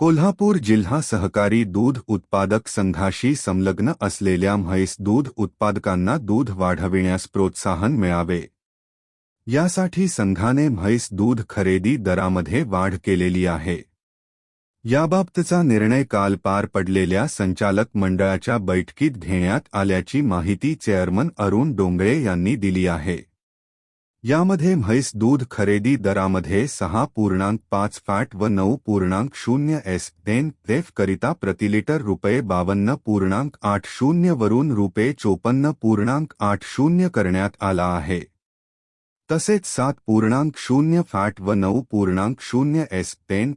कोल्हापूर जिल्हा सहकारी दूध उत्पादक संघाशी संलग्न असलेल्या म्हैस दूध उत्पादकांना दूध वाढविण्यास प्रोत्साहन मिळावे. यासाठी संघाने म्हैस दूध खरेदी दरामध्ये वाढ केलेली आहे. याबाबतचा निर्णय काल पार पडलेल्या संचालक मंडळाच्या बैठकीत घेण्यात आल्याची माहिती चेअरमन अरुण डोंगळे यांनी दिली आहे. यामध्ये म्हैस दूध खरेदी दरामध्ये सहा पूर्णांक पाच फॅट व नऊ पूर्णांक शून्य एस एन करिता प्रतिलिटर रुपये बावन्न पूर्णांक आठ शून्य वरून रुपये चोपन्न पूर्णांक आठ शून्य करण्यात आला आहे. तसेच सात पूर्णांक शून्य फॅट व नऊ पूर्णांक शून्य एस टेन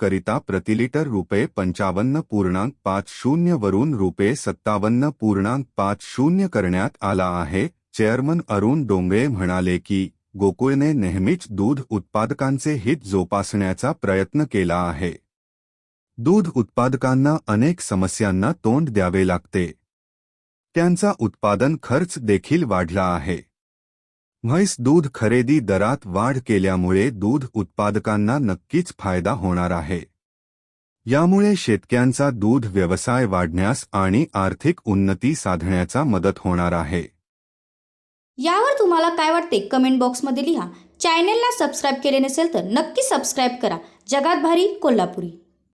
करिता प्रतिलिटर रुपये पंचावन्न पूर्णांक पाच शून्य वरून रुपये सत्तावन्न पूर्णांक पाच शून्य करण्यात आला आहे. चेअरमन अरुण डोंगळे म्हणाले की, गोकुळने नेहमीच दूध उत्पादकांचे हित जोपासण्याचा प्रयत्न केला आहे. दूध उत्पादकांना अनेक समस्यांना तोंड द्यावे लागते. त्यांचा उत्पादन खर्च देखील वाढला आहे. म्हैस दूध खरेदी दरात वाढ केल्यामुळे दूध उत्पादकांना नक्कीच फ़ायदा होणार आहे. यामुळे शेतकऱ्यांचा दूध व्यवसाय वाढण्यास आणि आर्थिक उन्नती साधण्याचा मदत होणार आहे. यावर तुम्हाला काय वाटते? कमेंट बॉक्समध्ये लिहा. चॅनेलला सबस्क्राईब केले नसेल तर नक्की सबस्क्राईब करा. जगात भारी कोल्हापुरी.